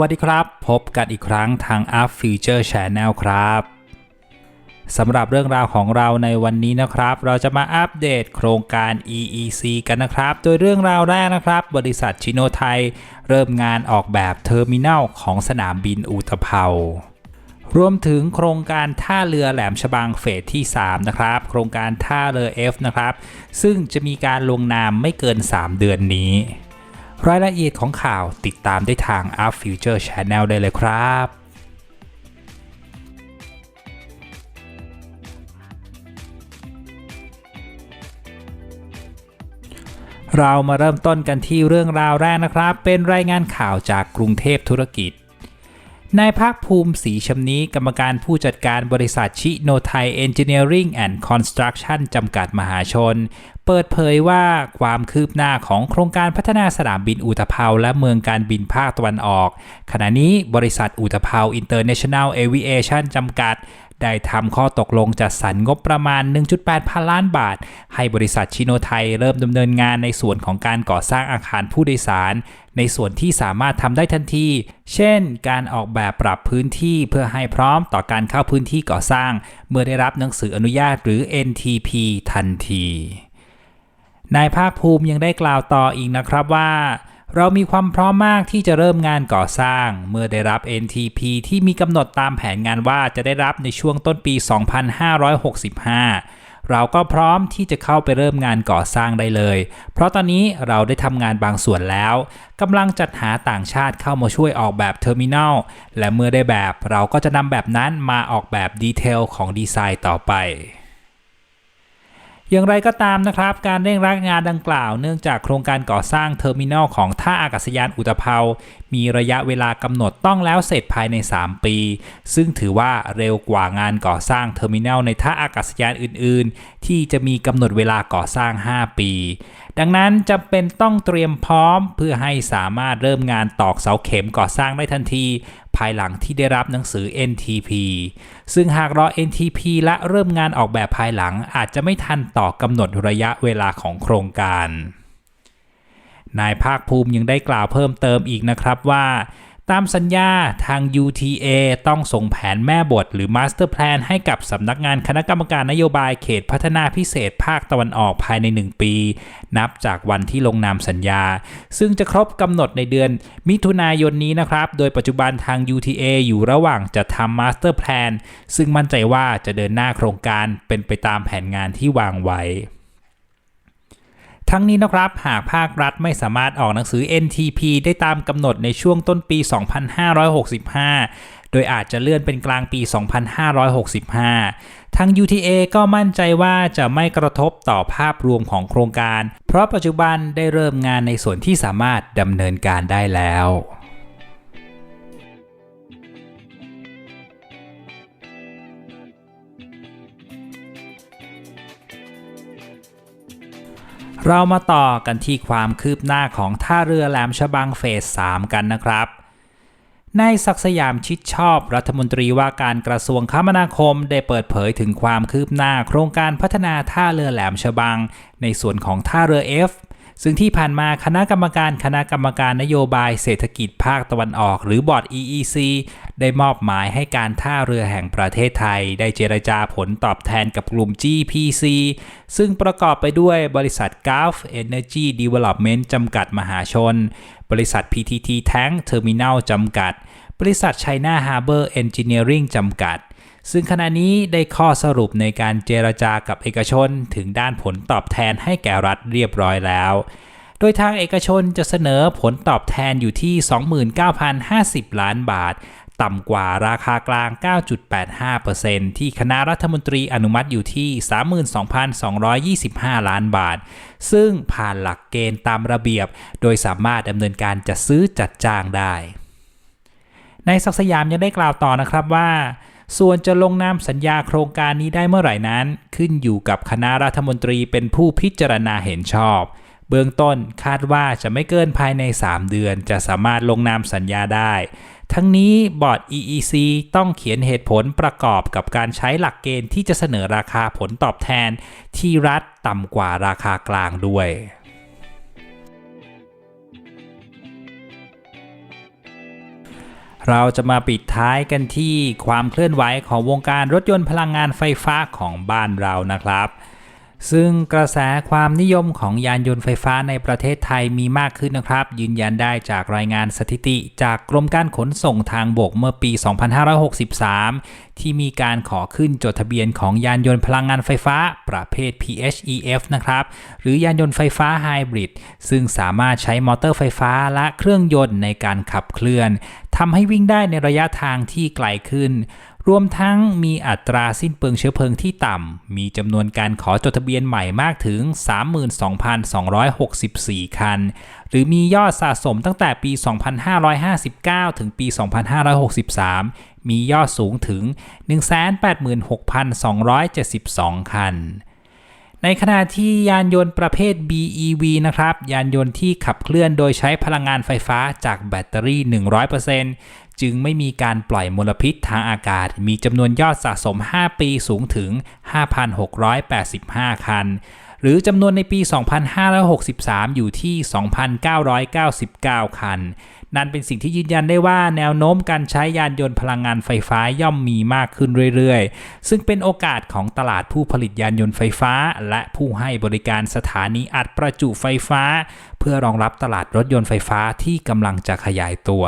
วัสดีครับ พบกันอีกครั้งทาง Up Future Channel ครับสำหรับเรื่องราวของเราในวันนี้นะครับ เราจะมาอัปเดตโครงการ EEC กันนะครับ โดยเรื่องราวแรกนะครับ บริษัทชิโนไทย เริ่มงานออกแบบเทอร์มินัลของสนามบินอุตภเปารวมถึงโครงการท่าเรือแหลมฉบังเฟสที่ 3 นะครับ โครงการท่าเรือ F นะครับ ซึ่งจะมีการลงนามไม่เกิน 3 เดือนนี้ รายละเอียดของข่าวติดตามได้ทาง Art Future Channel ได้เลยครับเรามาเริ่มต้นกันที่เรื่องราวแรกนะครับ เป็นรายงานข่าวจากกรุงเทพธุรกิจ นายภาคภูมิศรีชำนี้กรรมการผู้จัดการบริษัทชิโนไทยเอนจิเนียริงแอนด์คอนสตรักชั่นจำกัดมหาชน เปิดเผยว่าความคืบหน้าของโครงการพัฒนาสนามบินอุตภเปาและเมืองการบินภาคตะวันออก ขณะนี้บริษัทอุตภเปาอินเตอร์เนชั่นแนลเอวิเอชันจำกัด ได้ทำข้อตกลงจัดสรรงบประมาณ 1.8 พันล้านบาท ให้บริษัทชิโนไทยเริ่มดำเนินงานในส่วนของการก่อสร้างอาคารผู้โดยสาร ในส่วนที่สามารถทำได้ทันที เช่น การออกแบบปรับพื้นที่เพื่อให้พร้อมต่อการเข้าพื้นที่ก่อสร้าง เมื่อได้รับหนังสืออนุญาตหรือ NTP ทันที นายภาคภูมิยังได้กล่าวต่ออีกนะครับว่า เรามีความพร้อมมากที่จะเริ่มงานก่อสร้าง เมื่อได้รับ NTP ที่มีกำหนดตามแผนงานว่าจะได้รับในช่วงต้นปี 2565เราก็พร้อมที่จะเข้าไปเริ่มงานก่อสร้างได้เลย เพราะตอนนี้เราได้ทำงานบางส่วนแล้วกำลังจัดหาต่างชาติเข้ามาช่วยออกแบบเทอร์มินัล และเมื่อได้แบบเราก็จะนำแบบนั้นมาออกแบบดีเทลของดีไซน์ต่อไป อย่างไรก็ตามนะครับ การเร่งรัดงานดังกล่าวเนื่องจากโครงการก่อสร้างเทอร์มินอลของท่าอากาศยานอุตภเปามีระยะเวลากำหนดต้องแล้วเสร็จภายใน 3 ปี ซึ่งถือว่าเร็วกว่างานก่อสร้างเทอร์มินอลในท่าอากาศยานอื่น ๆ ที่จะมีกำหนดเวลาก่อสร้าง 5 ปี ดังนั้นจำเป็นต้องเตรียมพร้อมเพื่อให้สามารถเริ่มงานตอกเสาเข็มก่อสร้างได้ทันทีภายหลังที่ได้รับหนังสือ NTP ซึ่งหากรอ NTP และเริ่มงานออกแบบภายหลังอาจจะไม่ทันต่อกำหนดระยะเวลาของโครงการ นายภาคภูมิยังได้กล่าวเพิ่มเติมอีกนะครับว่า ตามสัญญาทาง UTA ต้องส่งแผนแม่บทหรือ Master Plan ให้กับสำนักงานคณะกรรมการนโยบายเขตพัฒนาพิเศษภาคตะวันออกภายใน 1 ปี นับจากวันที่ลงนามสัญญา ซึ่งจะครบกำหนดในเดือนมิถุนายนนี้นะครับ โดยปัจจุบันทาง UTA อยู่ระหว่างจะทำ Master Plan ซึ่งมั่นใจว่าจะเดินหน้าโครงการเป็นไปตามแผนงานที่วางไว้ ทั้งนี้นะครับหากภาครัฐไม่สามารถออกหนังสือ NTP ได้ตามกำหนดในช่วงต้นปี 2565 โดยอาจจะเลื่อนเป็นกลางปี 2565 ทาง UTA ก็มั่นใจว่าจะไม่กระทบต่อภาพรวมของโครงการ เพราะปัจจุบันได้เริ่มงานในส่วนที่สามารถดำเนินการได้แล้ว เรามาต่อกันที่ความคืบหน้าของท่าเรือแหลมฉบังเฟส 3 กันนะครับนายศักสยามชิดชอบรัฐมนตรีว่าการกระทรวงคมนาคมได้เปิดเผยถึงความคืบหน้าโครงการพัฒนาท่าเรือแหลมฉบัง ในส่วนของท่าเรือ F ซึ่งที่ผ่านมาคณะกรรมการคณะกรรมการนโยบายเศรษฐกิจภาคตะวันออก หรือบอร์ด EEC ได้มอบหมายให้การท่าเรือแห่งประเทศไทย ได้เจรจาผลตอบแทนกับกลุ่ม GPC ซึ่งประกอบไปด้วยบริษัท Gulf Energy Development จำกัดมหาชน บริษัท PTT Tank Terminal จำกัด บริษัท China Harbor Engineering จำกัด ซึ่งขณะนี้ได้ข้อสรุปในการเจรจากับเอกชนถึงด้านผลตอบแทนให้แก่รัฐเรียบร้อยแล้ว โดยทางเอกชนจะเสนอผลตอบแทนอยู่ที่ 29,050 ล้านบาท ต่ำกว่าราคากลาง 9.85%ที่คณะรัฐมนตรีอนุมัติอยู่ที่ 32,225 ล้านบาท ซึ่งผ่านหลักเกณฑ์ตามระเบียบ โดยสามารถดำเนินการจัดซื้อจัดจ้างได้ ในศักสยามยังได้กล่าวต่อนะครับว่า ส่วนจะลงนามสัญญาโครงการนี้ได้เมื่อไหร่นั้น ขึ้นอยู่กับคณะรัฐมนตรีเป็นผู้พิจารณาเห็นชอบ เบื้องต้นคาดว่าจะไม่เกินภายใน 3 เดือน จะสามารถลงนามสัญญาได้ ทั้งนี้บอร์ด EEC ต้องเขียนเหตุผลประกอบกับการใช้หลักเกณฑ์ที่จะเสนอราคาผลตอบแทนที่รัฐต่ำกว่าราคากลางด้วย เราจะมาปิดท้ายกันที่ความเคลื่อนไหวของวงการรถยนต์พลังงานไฟฟ้าของบ้านเรานะครับ ซึ่งกระแสความนิยมของยานยนต์ไฟฟ้าในประเทศไทยมีมากขึ้นนะครับ ยืนยันได้จากรายงานสถิติ จากกรมการขนส่งทางบกเมื่อปี 2563 ที่มีการขอขึ้นจดทะเบียนของยานยนต์พลังงานไฟฟ้า ประเภท PHEV นะครับ หรือยานยนต์ไฟฟ้าไฮบริดซึ่งสามารถใช้มอเตอร์ไฟฟ้าและเครื่องยนต์ในการขับเคลื่อนทำให้วิ่งได้ในระยะทางที่ไกลขึ้น รวมทั้งมีอัตราสิ้นเปลืองเชื้อเพลิงที่ต่ำ มีจำนวนการขอจดทะเบียนใหม่มากถึง 32,264 คัน หรือมียอดสะสมตั้งแต่ปี 2559 ถึงปี 2563 มียอดสูงถึง 186,272 คันในขณะที่ยานยนต์ประเภท BEV นะครับ ยานยนต์ที่ขับเคลื่อนโดยใช้พลังงานไฟฟ้าจากแบตเตอรี่ 100%จ จึงไม่มีการปล่อยมลพิษทางอากาศ มีจำนวนยอดสะสม 5 ปีสูงถึง 5,685 คัน หรือจำนวนในปี 2563 อยู่ที่ 2,999 คัน นั่นเป็นสิ่งที่ยืนยันได้ว่าแนวโน้มการใช้ยานยนต์พลังงานไฟฟ้าย่อมมีมากขึ้นเรื่อยๆ ซึ่งเป็นโอกาสของตลาดผู้ผลิตยานยนต์ไฟฟ้า และผู้ให้บริการสถานีอัดประจุไฟฟ้า เพื่อรองรับตลาดรถยนต์ไฟฟ้าที่กำลังจะขยายตัว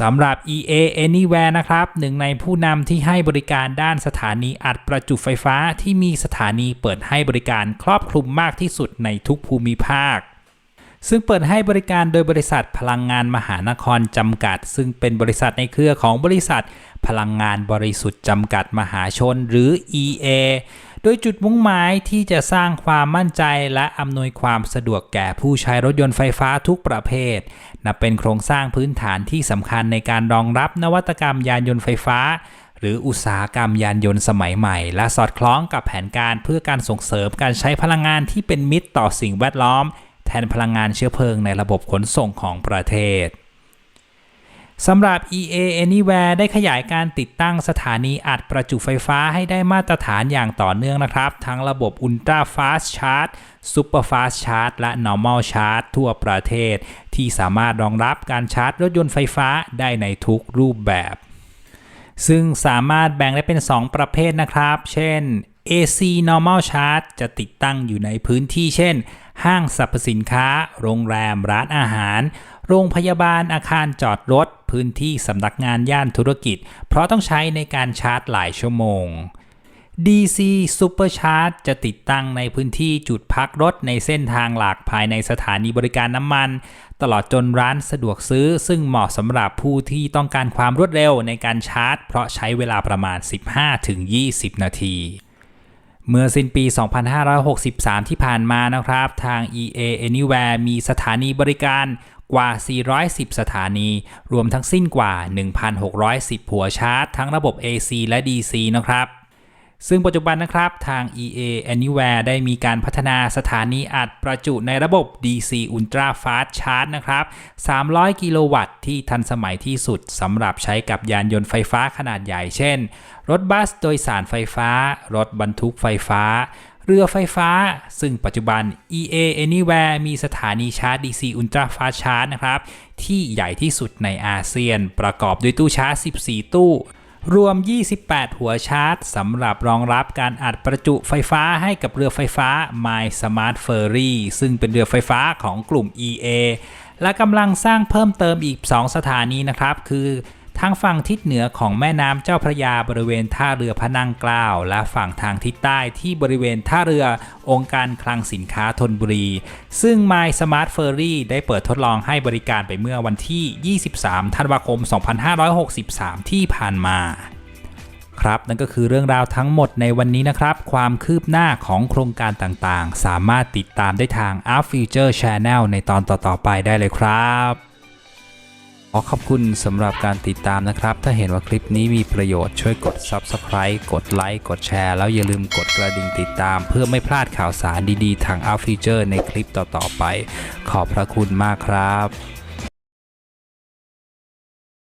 สำหรับ EA Anywhere นะครับหนึ่งในผู้นำที่ให้บริการด้านสถานีอัดประจุไฟฟ้าที่มีสถานีเปิดให้บริการครอบคลุมมากที่สุดในทุกภูมิภาค ซึ่งเปิดให้บริการโดยบริษัทพลังงานมหานครจำกัด ซึ่งเป็นบริษัทในเครือของบริษัท พลังงานบริสุทธิ์จำกัดมหาชนหรือ EA โดยจุดมุ่งหมายที่จะสร้างความมั่นใจและอำนวยความสะดวกแก่ผู้ใช้รถยนต์ไฟฟ้าทุกประเภท นับเป็นโครงสร้างพื้นฐานที่สำคัญในการรองรับนวัตกรรมยานยนต์ไฟฟ้า หรืออุตสาหกรรมยานยนต์สมัยใหม่ และสอดคล้องกับแผนการเพื่อการส่งเสริมการใช้พลังงานที่เป็นมิตรต่อสิ่งแวดล้อม แทนพลังงานเชื้อเพลิงในระบบขนส่งของประเทศ สำหรับ EA Anywhere ได้ขยายการติดตั้งสถานีอัดประจุไฟฟ้าให้ได้มาตรฐานอย่างต่อเนื่องนะครับ ทั้งระบบ Ultra Fast Charge Super Fast Charge และ Normal Charge ทั่วประเทศ ที่สามารถรองรับการชาร์จรถยนต์ไฟฟ้าได้ในทุกรูปแบบ ซึ่งสามารถแบ่งได้เป็น 2 ประเภทนะครับ เช่น AC Normal Charge จะติดตั้งอยู่ในพื้นที่เช่น ห้างสรรพสินค้า โรงแรม ร้านอาหาร โรงพยาบาลอาคารจอดรถ พื้นที่สำนักงานย่านธุรกิจ เพราะต้องใช้ในการชาร์จหลายชั่วโมง DC Super Charge จะติดตั้งในพื้นที่จุดพักรถในเส้นทางหลักภายในสถานีบริการน้ำมัน ตลอดจนร้านสะดวกซื้อ ซึ่งเหมาะสำหรับผู้ที่ต้องการความรวดเร็วในการชาร์จ เพราะใช้เวลาประมาณ 15-20 นาทีเมื่อสิ้นปี 2563 ที่ผ่านมานะครับ ทาง EA Anywhere มีสถานีบริการ กว่า 410 สถานี รวมทั้งสิ้นกว่า 1,610 หัวชาร์จ ทั้งระบบ AC และ DC นะครับซึ่งปัจจุบันนะครับทาง EA Anywhere ได้มีการพัฒนาสถานีอัดประจุในระบบ DC Ultra Fast Charge นะครับ 300 กิโลวัตต์ที่ทันสมัยที่สุดสำหรับใช้กับยานยนต์ไฟฟ้าขนาดใหญ่เช่น รถบัสโดยสารไฟฟ้า รถบรรทุกไฟฟ้า เรือไฟฟ้า ซึ่งปัจจุบัน EA Anywhere มีสถานีชาร์จ DC Ultra Fast Charge นะครับ ที่ใหญ่ที่สุดในอาเซียน ประกอบด้วยตู้ชาร์จ 14 ตู้ รวม 28 หัวชาร์จสำหรับรองรับการอัดประจุไฟฟ้าให้กับเรือไฟฟ้า My Smart Ferry ซึ่งเป็นเรือไฟฟ้าของกลุ่ม EA และกำลังสร้างเพิ่มเติมอีก 2 สถานีนะครับ คือ ทางฝั่งทิศเหนือของแม่น้ำเจ้าพระยาบริเวณท่าเรือพระนั่งเกล้าและฝั่งทางทิศใต้ที่บริเวณท่าเรือองค์การคลังสินค้าธนบุรี ซึ่ง My Smart Ferry ได้เปิดทดลองให้บริการไปเมื่อวันที่ 23 ธันวาคม 2563 ที่ผ่านมาครับนั่นก็คือเรื่องราวทั้งหมดในวันนี้นะครับ ความคืบหน้าของโครงการต่างๆ สามารถติดตามได้ทาง Art Future Channel ในตอนต่อๆไปได้เลยครับ ขอขอบคุณสำหรับการติดตามนะครับ ถ้าเห็นว่าคลิปนี้มีประโยชน์ช่วยกด Subscribe กดไลค์กดแชร์ แล้วอย่าลืมกดกระดิ่งติดตาม เพื่อไม่พลาดข่าวสารดีๆ ทาง Art Future ในคลิปต่อๆไป ขอบพระคุณมากครับ